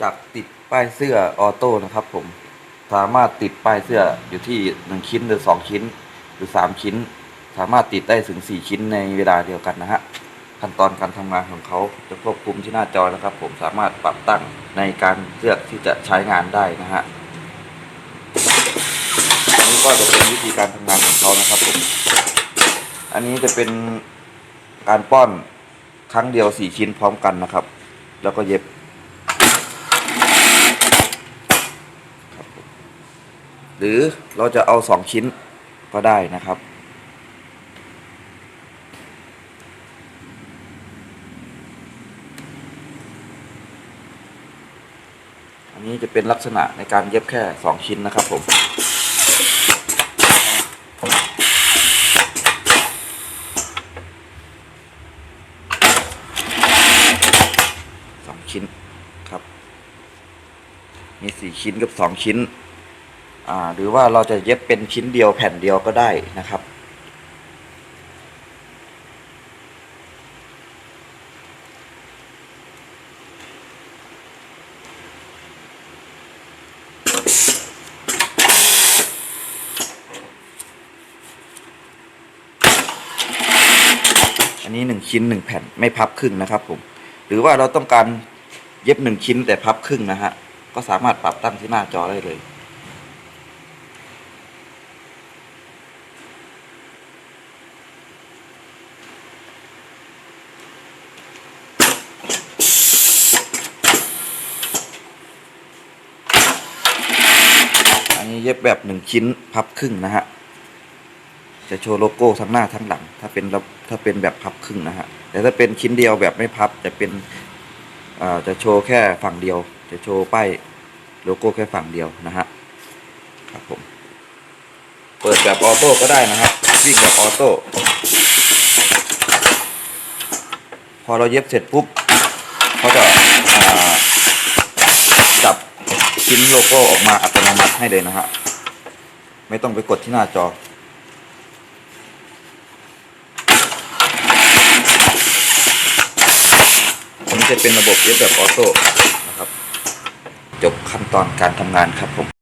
จากติดป้ายเสื้อออโต้นะครับผมสามารถติดป้ายเสื้ออยู่ที่หนึ่งชิ้นหรือสองชิ้น หรือสามชิ้น สามารถติดได้ถึงสี่ชิ้นในเวลาเดียวกันนะฮะขั้นตอนการทำงานของเขาจะควบคุมที่หน้าจอนะครับ ผมสามารถปรับตั้งในการเลือกที่จะใช้งานได้นะฮะอันนี้ก็จะเป็นวิธีการทำงานของเขานะครับผมอันนี้จะเป็นการป้อนครั้งเดียวสี่ชิ้นพร้อมกันนะครับ แล้วก็เย็บ หรือเราจะเอาสองชิ้นก็ได้นะครับ อันนี้จะเป็นลักษณะในการเย็บแค่สองชิ้นนะครับผมสองชิ้นครับ มีสี่ชิ้นกับสองชิ้น หรือว่าเราจะเย็บเป็นชิ้นเดียวแผ่นเดียวก็ได้นะครับ อันนี้หนึ่งชิ้นหนึ่งแผ่นไม่พับครึ่งนะครับผมหรือว่าเราต้องการเย็บหนึ่งชิ้นแต่พับครึ่งนะฮะก็สามารถปรับตั้งที่หน้าจอได้เลย นนี้เย็บแบบหนึ่งชิ้นพับครึ่งนะฮะ จะโชว์โลโก้ทั้งหน้าทั้งหลัง ถ้าเป็นระถ้าเป็นแบบพับครึ่งนะฮะ แต่ถ้าเป็นชิ้นเดียวแบบไม่พับจะเป็นอ่าจะโชว์แค่ฝั่งเดียว จะโชว์ป้ายโลโก้แค่ฝั่งเดียวนะฮะ ครับผม เปิดแบบออโต้ก็ได้นะครับวิ่งแบบออโต้พอเราเย็บเสร็จปุ๊บเขาจะอ่า ชิ้นโลโก้ออกมาอัตโนมัติให้เลยนะฮะ ไม่ต้องไปกดที่หน้าจออันจะเป็นระบบเย็บแบบออโต้นะครับ จบขั้นตอนการทำงานครับผม